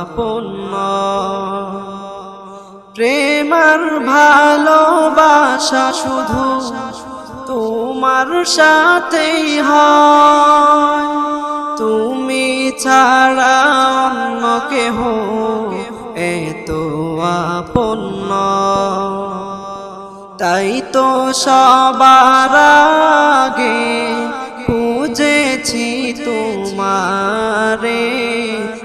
আপন নয়। প্রেমার ভালোবাসা শুধু তোমার সাথেই হয় তুমি ছাড়া অন্য কেহ এত আপন তাই তো সবার আগে খুঁজেছি তোমারে